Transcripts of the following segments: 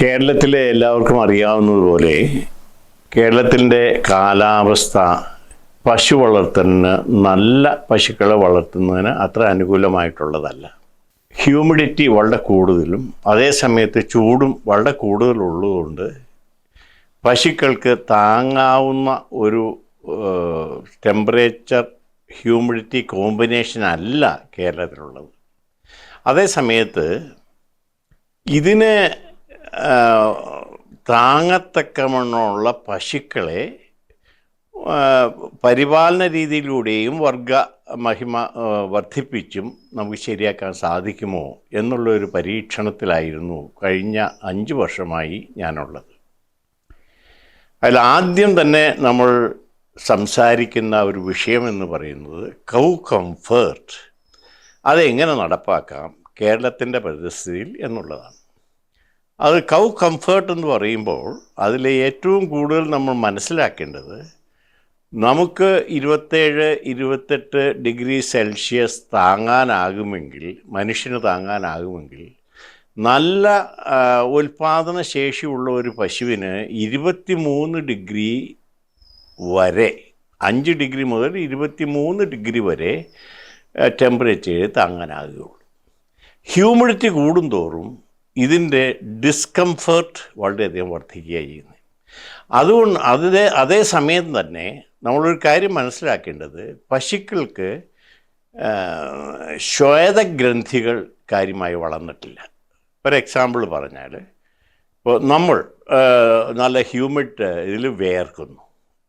കേരളത്തിലെ എല്ലാവർക്കും അറിയാവുന്നതുപോലെ കേരളത്തിന്റെ കാലാവസ്ഥ പശു വളർത്തലിന് നല്ല പശുക്കളെ വളർത്തുന്നതിന് അത്ര അനുകൂലമായിട്ടുള്ളതല്ല. ഹ്യൂമിഡിറ്റി വളരെ കൂടുതലും അതേ സമയത്ത് ചൂടും വളരെ കൂടുതലുള്ളതുകൊണ്ട് പശുക്കൾക്ക് താങ്ങാവുന്ന ഒരു ടെമ്പറേച്ചർ ഹ്യൂമിഡിറ്റി കോമ്പിനേഷൻ അല്ല കേരളത്തിലുള്ളത്. അതേസമയത്ത് ഇതിന് ആ, താങ്ങത്തക്കവണ്ണമുള്ള പശുക്കളെ പരിപാലന രീതിയിലൂടെയും വർഗ മഹിമ വർദ്ധിപ്പിച്ചും നമുക്ക് ശരിയാക്കാൻ സാധിക്കുമോ എന്നുള്ള ഒരു പരീക്ഷണത്തിലായിരുന്നു കഴിഞ്ഞ അഞ്ച് വർഷമായി ഞാനുള്ളത്. അതിൽ ആദ്യം തന്നെ നമ്മൾ സംസാരിക്കുന്ന ഒരു വിഷയമെന്ന് പറയുന്നത് കൗ കംഫേർട്ട്. അതെങ്ങനെ നടപ്പാക്കാം? കേരളത്തിന്റെ പരിസ്ഥിതിയിൽ എന്നുള്ളതാണ്. അത് കൗ കംഫേർട്ട് എന്ന് പറയുമ്പോൾ അതിൽ ഏറ്റവും കൂടുതൽ നമ്മൾ മനസ്സിലാക്കേണ്ടത് നമുക്ക് ഇരുപത്തേഴ് ഇരുപത്തെട്ട് ഡിഗ്രി സെൽഷ്യസ് താങ്ങാനാകുമെങ്കിൽ മനുഷ്യന് താങ്ങാനാകുമെങ്കിൽ നല്ല ഉൽപാദന ശേഷിയുള്ള ഒരു പശുവിന് ഇരുപത്തി മൂന്ന് ഡിഗ്രി വരെ അഞ്ച് ഡിഗ്രി മുതൽ ഇരുപത്തി മൂന്ന് ഡിഗ്രി വരെ ടെമ്പറേച്ചർ താങ്ങാനാകുകയുള്ളൂ. ഹ്യൂമിഡിറ്റി കൂടുന്തോറും ഇതിന്റെ ഡിസ്കംഫേർട്ട് വളരെയധികം വർദ്ധിക്കുകയാണ് ചെയ്യുന്നത്. അതുകൊണ്ട് അതേ അതേ സമയം തന്നെ നമ്മളൊരു കാര്യം മനസ്സിലാക്കേണ്ടത് പശുക്കൾക്ക് ശ്വേതഗ്രന്ഥികൾ കാര്യമായി വളർന്നിട്ടില്ല. ഒരു എക്സാമ്പിൾ പറഞ്ഞാൽ ഇപ്പോൾ നമ്മൾ നല്ല ഹ്യൂമിഡ് ഇതിൽ വിയർക്കുന്നു.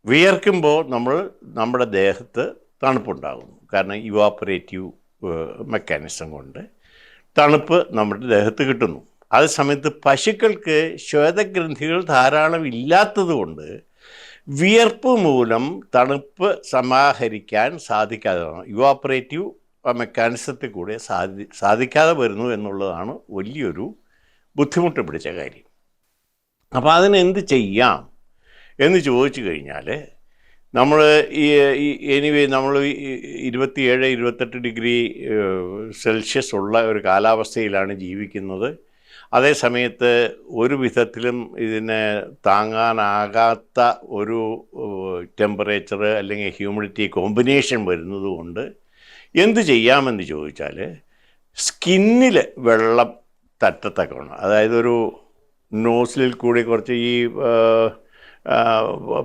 വിയർക്കുമ്പോൾ നമ്മൾ നമ്മുടെ ദേഹത്ത് തണുപ്പുണ്ടാകുന്നു. കാരണം ഇവാപ്പറേറ്റീവ് മെക്കാനിസം കൊണ്ട് തണുപ്പ് നമ്മുടെ ദേഹത്ത് കിട്ടുന്നു. അതേ സമയത്ത് പശുക്കൾക്ക് ശ്വേതഗ്രന്ഥികൾ ധാരാളം ഇല്ലാത്തതുകൊണ്ട് വിയർപ്പ് മൂലം തണുപ്പ് സമാഹരിക്കാൻ സാധിക്കാതെ യുവാപ്പറേറ്റീവ് മെക്കാനിസത്തിൽ കൂടെ സാധി സാധിക്കാതെ വരുന്നു എന്നുള്ളതാണ് വലിയൊരു ബുദ്ധിമുട്ട് പിടിച്ച കാര്യം. അപ്പോൾ അതിനെന്ത് ചെയ്യാം എന്ന് ചോദിച്ചു കഴിഞ്ഞാൽ നമ്മൾ ഈ എനിവേ നമ്മൾ ഇരുപത്തിയേഴ് ഇരുപത്തെട്ട് ഡിഗ്രി സെൽഷ്യസ് ഉള്ള ഒരു കാലാവസ്ഥയിലാണ് ജീവിക്കുന്നത്. അതേ സമയത്ത് ഒരു വിധത്തിലും ഇതിന് താങ്ങാനാകാത്ത ഒരു ടെമ്പറേച്ചർ അല്ലെങ്കിൽ ഹ്യൂമിഡിറ്റി കോമ്പിനേഷൻ വരുന്നത് കൊണ്ട് എന്ത് ചെയ്യാമെന്ന് ചോദിച്ചാൽ സ്കിന്നിൽ വെള്ളം തട്ടത്തക്കവണ്ണം. അതായത് ഒരു നോസിലിൽ കൂടി കുറച്ച് ഈ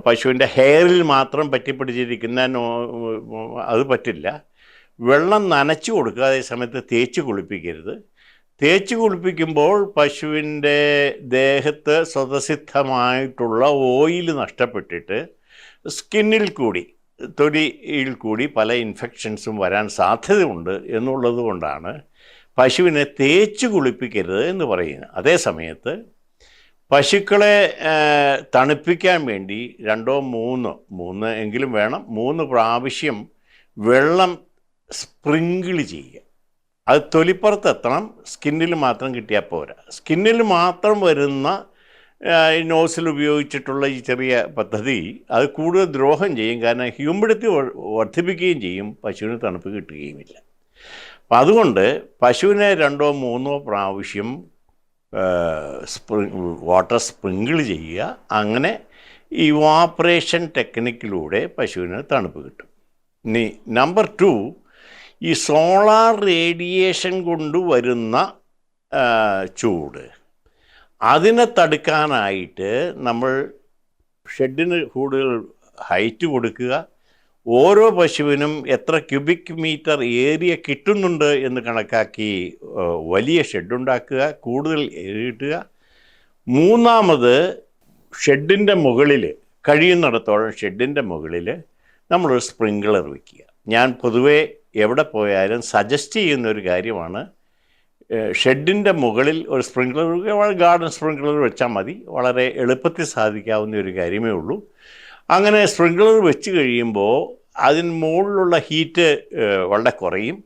പശുവിന്റെ ഹെയറിൽ മാത്രം പറ്റിപ്പിടിച്ചിരിക്കുന്ന അത് പറ്റില്ല. വെള്ളം നനച്ചു കൊടുക്കുക. അതേ സമയത്ത് തേച്ച് കുളിപ്പിക്കരുത്. തേച്ച് കുളിപ്പിക്കുമ്പോൾ പശുവിന്റെ ദേഹത്ത് സ്വതസിദ്ധമായിട്ടുള്ള ഓയിൽ നഷ്ടപ്പെട്ടിട്ട് സ്കിന്നിൽ കൂടി തൊലിയിൽ കൂടി പല ഇൻഫെക്ഷൻസും വരാൻ സാധ്യതയുണ്ട് എന്നുള്ളത് കൊണ്ടാണ് പശുവിനെ തേച്ച് കുളിപ്പിക്കരുത് എന്ന് പറയുന്നത്. അതേ സമയത്ത് പശുക്കളെ തണുപ്പിക്കാൻ വേണ്ടി രണ്ടോ മൂന്നോ മൂന്ന് എങ്കിലും വേണം മൂന്ന് പ്രാവശ്യം വെള്ളം സ്പ്രിങ്കിൾ ചെയ്യുക. അത് തൊലിപ്പുറത്ത് എത്തണം സ്കിന്നിൽ മാത്രം കിട്ടിയാൽ പോരാ. സ്കിന്നിൽ മാത്രം വരുന്ന നോസിൽ ഉപയോഗിച്ചിട്ടുള്ള ഈ ചെറിയ പദ്ധതി അത് കൂടുതൽ ദ്രോഹം ചെയ്യും. കാരണം ഹ്യൂമിഡിറ്റി വർദ്ധിപ്പിക്കുകയും ചെയ്യും. പശുവിന് തണുപ്പ് കിട്ടുകയുമില്ല. അപ്പം അതുകൊണ്ട് പശുവിനെ രണ്ടോ മൂന്നോ പ്രാവശ്യം സ്പ്രിങ് വാട്ടർ സ്പ്രിങ്കിൾ ചെയ്യുക. അങ്ങനെ ഇവാപ്പറേഷൻ ടെക്നിക്കിലൂടെ പശുവിന് തണുപ്പ് കിട്ടും. ഇനി നമ്പർ ടു ഈ സോളാർ റേഡിയേഷൻ കൊണ്ട് വരുന്ന ചൂട്. അതിനെ തടുക്കാനായിട്ട് നമ്മൾ ഷെഡിന് കൂടുതൽ ഹൈറ്റ് കൊടുക്കുക. ഓരോ പശുവിനും എത്ര ക്യൂബിക് മീറ്റർ ഏരിയ കിട്ടുന്നുണ്ട് എന്ന് കണക്കാക്കി വലിയ ഷെഡുണ്ടാക്കുക കൂടുതൽ കിട്ടുക. മൂന്നാമത് ഷെഡിന്റെ മുകളിൽ കഴിയുന്നിടത്തോളം ഷെഡിന്റെ മുകളിൽ നമ്മളൊരു സ്പ്രിങ്ക്ലർ വയ്ക്കുക ഞാൻ പൊതുവേ എവിടെ പോയാലും സജസ്റ്റ് ചെയ്യുന്ന ഒരു കാര്യമാണ് ഷെഡിന്റെ മുകളിൽ ഒരു സ്പ്രിങ്ക്ലർ ഗാർഡൻ സ്പ്രിങ്ക്ലർ വെച്ചാൽ മതി. വളരെ എളുപ്പത്തിൽ സാധിക്കാവുന്ന ഒരു കാര്യമേ ഉള്ളൂ. അങ്ങനെ സ്പ്രിങ്ക്ലർ വെച്ച് കഴിയുമ്പോൾ അതിന് മുകളിലുള്ള ഹീറ്റ് വളരെ കുറയും.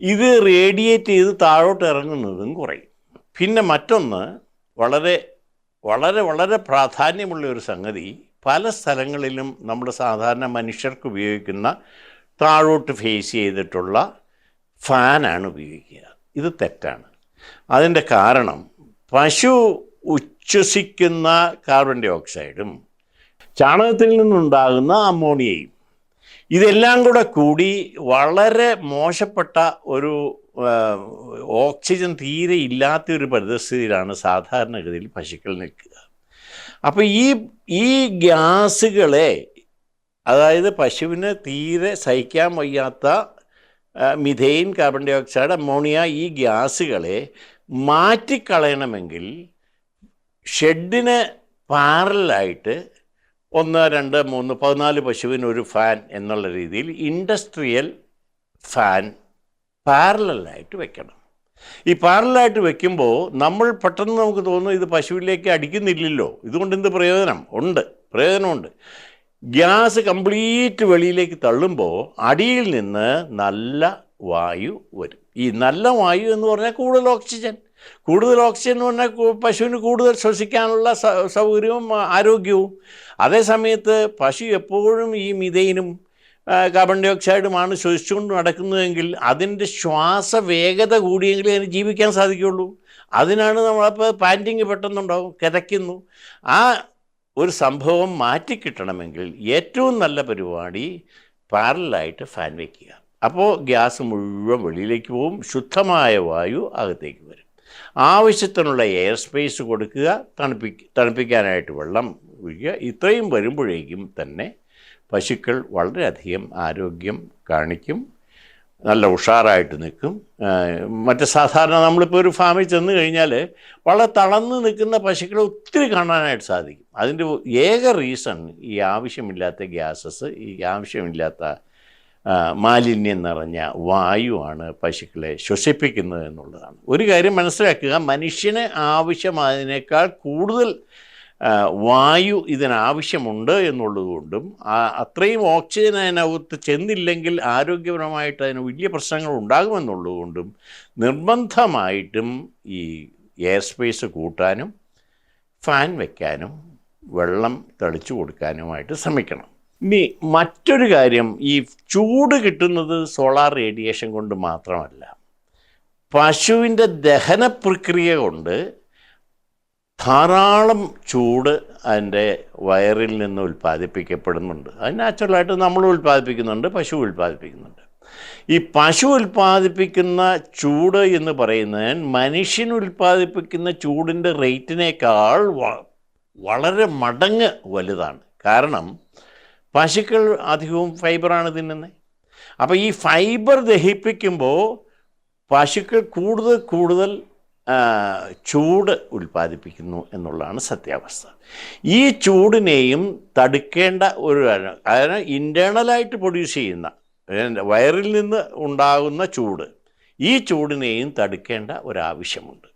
ഇത് റേഡിയേറ്റ് ചെയ്ത് താഴോട്ട് ഇറങ്ങുന്നതും കുറയും. പിന്നെ മറ്റൊന്ന് വളരെ വളരെ വളരെ പ്രാധാന്യമുള്ള ഒരു സംഗതി പല സ്ഥലങ്ങളിലും നമ്മുടെ സാധാരണ മനുഷ്യർക്ക് ഉപയോഗിക്കുന്ന താഴോട്ട് ഫേസ് ചെയ്തിട്ടുള്ള ഫാനാണ് ഉപയോഗിക്കുക. ഇത് തെറ്റാണ്. അതിന്റെ കാരണം പശു ഉച്ഛ്വസിക്കുന്ന കാർബൺ ഡൈ ഓക്സൈഡും ചാണകത്തിൽ നിന്നുണ്ടാകുന്ന അമോണിയയും ഇതെല്ലാം കൂടെ കൂടി വളരെ മോശപ്പെട്ട ഒരു ഓക്സിജൻ തീരെ ഇല്ലാത്ത ഒരു പരിതസ്ഥിതിയിലാണ് സാധാരണഗതിയിൽ പശുക്കൾ നിൽക്കുക. അപ്പോൾ ഈ ഈ ഗ്യാസുകളെ അതായത് പശുവിന് തീരെ സഹിക്കാൻ വയ്യാത്ത methane carbon dioxide ammonia ഈ ഗ്യാസുകളെ മാറ്റിക്കളയണമെങ്കിൽ ഷെഡിന് പാരലായിട്ട് ഒന്ന് രണ്ട് മൂന്ന് പതിനാല് പശുവിന് ഒരു ഫാൻ എന്നുള്ള രീതിയിൽ ഇൻഡസ്ട്രിയൽ ഫാൻ പാരലായിട്ട് വെക്കണം. ഈ പാരലായിട്ട് വെക്കുമ്പോൾ നമ്മൾ പെട്ടെന്ന് നമുക്ക് തോന്നുന്നു ഇത് പശുവിലേക്ക് അടിക്കുന്നില്ലല്ലോ. ഇതുകൊണ്ട് എന്ത് പ്രയോജനം? ഉണ്ട്. പ്രയോജനമുണ്ട്. ഗ്യാസ് കംപ്ലീറ്റ് വെളിയിലേക്ക് തള്ളുമ്പോൾ അടിയിൽ നിന്ന് നല്ല വായു വരും. ഈ നല്ല വായു എന്ന് പറഞ്ഞാൽ കൂടുതൽ ഓക്സിജൻ. കൂടുതൽ ഓക്സിജൻ എന്ന് പറഞ്ഞാൽ പശുവിന് കൂടുതൽ ശ്വസിക്കാനുള്ള സൗകര്യവും ആരോഗ്യവും. അതേസമയത്ത് പശു എപ്പോഴും ഈ മിഥൈനും കാർബൺ ഡൈ ഓക്സൈഡുമാണ് ശ്വസിച്ചുകൊണ്ട് നടക്കുന്നതെങ്കിൽ അതിന്റെ ശ്വാസ വേഗത കൂടിയെങ്കിൽ അതിന് ജീവിക്കാൻ സാധിക്കുകയുള്ളൂ. അതിനാണ് നമ്മളപ്പോൾ പാന്റിങ് പെട്ടെന്നുണ്ടാവും കിതയ്ക്കുന്നു. ആ ഒരു സംഭവം മാറ്റിക്കിട്ടണമെങ്കിൽ ഏറ്റവും നല്ല പരിപാടി പാരലായിട്ട് ഫാൻ വയ്ക്കുക അപ്പോൾ ഗ്യാസ് മുഴുവൻ വെളിയിലേക്ക് പോകും ശുദ്ധമായ വായു അകത്തേക്ക് വരും. ആവശ്യത്തിനുള്ള എയർ സ്പേസ് കൊടുക്കുക തണുപ്പി തണുപ്പിക്കാനായിട്ട് വെള്ളം ഒഴിക്കുക. ഇത്രയും വരുമ്പോഴേക്കും തന്നെ പശുക്കൾ വളരെയധികം ആരോഗ്യം കാണിക്കും. നല്ല ഉഷാറായിട്ട് നിൽക്കും. മറ്റ് സാധാരണ നമ്മളിപ്പോൾ ഒരു ഫാമിൽ ചെന്ന് കഴിഞ്ഞാൽ വളരെ തളർന്ന് നിൽക്കുന്ന പശുക്കളെ ഒത്തിരി കാണാനായിട്ട് സാധിക്കും. അതിന്റെ ഏക റീസൺ ഈ ആവശ്യമില്ലാത്ത ഗ്യാസസ് ഈ ആവശ്യമില്ലാത്ത മാലിന്യം നിറഞ്ഞ വായുവാണ് പശുക്കളെ ശ്വസിപ്പിക്കുന്നത് എന്നുള്ളതാണ്. ഒരു കാര്യം മനസ്സിലാക്കുക മനുഷ്യന് ആവശ്യമായതിനേക്കാൾ കൂടുതൽ വായു ഇതിനാവശ്യമുണ്ട് എന്നുള്ളതുകൊണ്ടും അത്രയും ഓക്സിജൻ അതിനകത്ത് ചെന്നില്ലെങ്കിൽ ആരോഗ്യപരമായിട്ട് അതിന് വലിയ പ്രശ്നങ്ങൾ ഉണ്ടാകുമെന്നുള്ളതുകൊണ്ടും നിർബന്ധമായിട്ടും ഈ എയർ സ്പേസ് കൂട്ടാനും ഫാൻ വയ്ക്കാനും വെള്ളം തെളിച്ചു കൊടുക്കാനുമായിട്ട് ശ്രമിക്കണം. ഇനി മറ്റൊരു കാര്യം ഈ ചൂട് കിട്ടുന്നത് സോളാർ റേഡിയേഷൻ കൊണ്ട് മാത്രമല്ല പശുവിന്റെ ദഹന പ്രക്രിയ കൊണ്ട് ധാരാളം ചൂട് അതിന്റെ വയറിൽ നിന്ന് ഉൽപ്പാദിപ്പിക്കപ്പെടുന്നുണ്ട്. അത് നാച്ചുറലായിട്ട് നമ്മൾ ഉൽപ്പാദിപ്പിക്കുന്നുണ്ട് പശു ഉൽപ്പാദിപ്പിക്കുന്നുണ്ട്. ഈ പശു ഉൽപ്പാദിപ്പിക്കുന്ന ചൂട് എന്ന് പറയുന്നതിന് മനുഷ്യൻ ഉൽപ്പാദിപ്പിക്കുന്ന ചൂടിന്റെ റേറ്റിനേക്കാൾ വളരെ മടങ്ങ് വലുതാണ്. കാരണം പശുക്കൾ അധികവും ഫൈബറാണ് തിന്നുന്നത് അപ്പോൾ ഈ ഫൈബർ ദഹിപ്പിക്കുമ്പോൾ പശുക്കൾ കൂടുതൽ കൂടുതൽ ചൂട് ഉൽപ്പാദിപ്പിക്കുന്നു എന്നുള്ളതാണ് സത്യാവസ്ഥ. ഈ ചൂടിനെയും തടുക്കേണ്ട ഒരു കാര്യം അതായത് ഇന്റേർണലായിട്ട് പ്രൊഡ്യൂസ് ചെയ്യുന്ന വയറിൽ നിന്ന് ഉണ്ടാകുന്ന ചൂട് ഈ ചൂടിനെയും തടുക്കേണ്ട ഒരാവശ്യമുണ്ട്.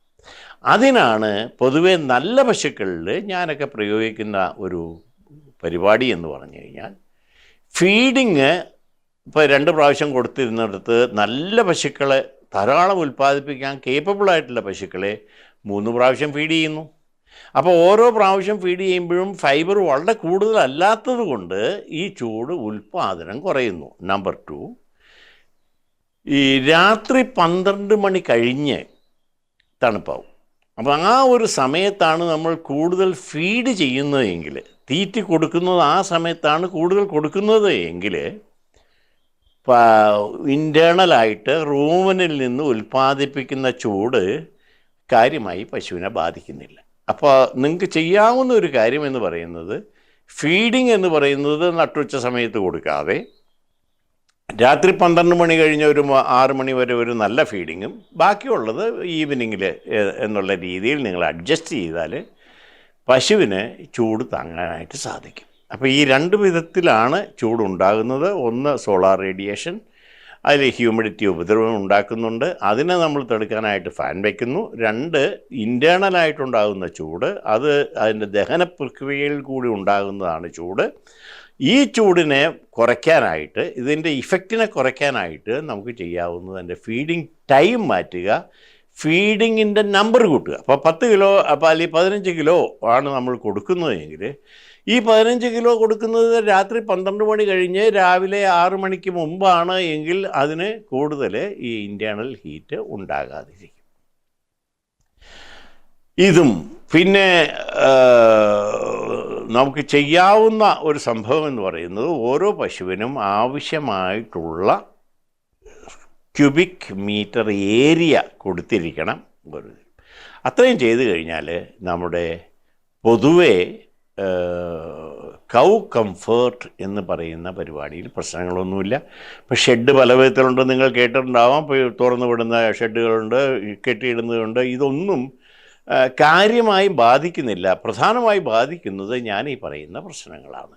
അതിനാണ് പൊതുവെ നല്ല പശുക്കളിൽ ഞാനൊക്കെ പ്രയോഗിക്കുന്ന ഒരു പരിപാടി എന്ന് പറഞ്ഞു കഴിഞ്ഞാൽ ഫീഡിങ് ഇപ്പോൾ രണ്ട് പ്രാവശ്യം കൊടുത്തിരുന്നിടത്ത് നല്ല പശുക്കളെ ധാരാളം ഉൽപ്പാദിപ്പിക്കാൻ കേപ്പബിൾ ആയിട്ടുള്ള പശുക്കളെ മൂന്ന് പ്രാവശ്യം ഫീഡ് ചെയ്യുന്നു. അപ്പോൾ ഓരോ പ്രാവശ്യം ഫീഡ് ചെയ്യുമ്പോഴും ഫൈബർ വളരെ കൂടുതലല്ലാത്തത് കൊണ്ട് ഈ ചൂട് ഉൽപ്പാദനം കുറയുന്നു. നമ്പർ ടു ഈ രാത്രി പന്ത്രണ്ട് മണി കഴിഞ്ഞ് തണുപ്പാവും. അപ്പോൾ ആ ഒരു സമയത്താണ് നമ്മൾ കൂടുതൽ ഫീഡ് ചെയ്യുന്നതെങ്കിൽ തീറ്റി കൊടുക്കുന്നത് ആ സമയത്താണ് കൂടുതൽ കൊടുക്കുന്നത് എങ്കിൽ ഇന്റേർണലായിട്ട് റൂമിനിൽ നിന്ന് ഉൽപ്പാദിപ്പിക്കുന്ന ചൂട് കാര്യമായി പശുവിനെ ബാധിക്കുന്നില്ല. അപ്പോൾ നിങ്ങൾക്ക് ചെയ്യാവുന്ന ഒരു കാര്യം എന്ന് പറയുന്നത് ഫീഡിങ് എന്ന് പറയുന്നത് നട്ടുച്ച സമയത്ത് കൊടുക്കാതെ രാത്രി പന്ത്രണ്ട് മണി കഴിഞ്ഞ ഒരു ആറ് മണി വരെ ഒരു നല്ല ഫീഡിങ്ങും ബാക്കിയുള്ളത് ഈവനിങ്ങിൽ എന്നുള്ള രീതിയിൽ നിങ്ങൾ അഡ്ജസ്റ്റ് ചെയ്താൽ പശുവിന് ചൂട് താങ്ങാനായിട്ട് സാധിക്കും. അപ്പോൾ ഈ രണ്ട് വിധത്തിലാണ് ചൂടുണ്ടാകുന്നത്. ഒന്ന് സോളാർ റേഡിയേഷൻ അതിൽ ഹ്യൂമിഡിറ്റി ഉപദ്രവം ഉണ്ടാക്കുന്നുണ്ട്. അതിനെ നമ്മൾ തടുക്കാനായിട്ട് ഫാൻ വയ്ക്കുന്നു രണ്ട് ഇന്റേണലായിട്ടുണ്ടാകുന്ന ചൂട് അത് അതിന്റെ ദഹന പ്രക്രിയയിൽ കൂടി ഉണ്ടാകുന്നതാണ് ചൂട്. ഈ ചൂടിനെ കുറയ്ക്കാനായിട്ട് ഇതിന്റെ ഇഫക്റ്റിനെ കുറയ്ക്കാനായിട്ട് നമുക്ക് ചെയ്യാവുന്നത് അതിന്റെ ഫീഡിങ് ടൈം മാറ്റുക ഫീഡിങ്ങിന്റെ നമ്പർ കൂട്ടുക. അപ്പോൾ പത്ത് കിലോ അപ്പോൾ അല്ലെങ്കിൽ പതിനഞ്ച് കിലോ ആണ് നമ്മൾ കൊടുക്കുന്നതെങ്കിൽ ഈ പതിനഞ്ച് കിലോ കൊടുക്കുന്നത് രാത്രി പന്ത്രണ്ട് മണി കഴിഞ്ഞ് രാവിലെ ആറ് മണിക്ക് മുമ്പാണ് എങ്കിൽ അതിന് കൂടുതൽ ഈ ഇന്റേണൽ ഹീറ്റ് ഉണ്ടാകാതിരിക്കും. ഇതും പിന്നെ നമുക്ക് ചെയ്യാവുന്ന ഒരു സംഭവം എന്ന് പറയുന്നത് ഓരോ പശുവിനും ആവശ്യമായിട്ടുള്ള ക്യൂബിക് മീറ്റർ ഏരിയ കൊടുത്തിരിക്കണം ഒരു. അത്രയും ചെയ്തു കഴിഞ്ഞാൽ നമ്മുടെ പൊതുവെ കൗ കംഫേർട്ട് എന്ന് പറയുന്ന പരിപാടിയിൽ പ്രശ്നങ്ങളൊന്നുമില്ല. ഇപ്പോൾ ഷെഡ് പല വിധത്തിലുണ്ട്. നിങ്ങൾ കേട്ടിട്ടുണ്ടാവാം. തുറന്ന് വിടുന്ന ഷെഡുകളുണ്ട് കെട്ടിയിടുന്നതുണ്ട് ഇതൊന്നും കാര്യമായി ബാധിക്കുന്നില്ല. പ്രധാനമായി ബാധിക്കുന്നത് ഞാൻ ഈ പറയുന്ന പ്രശ്നങ്ങളാണ്.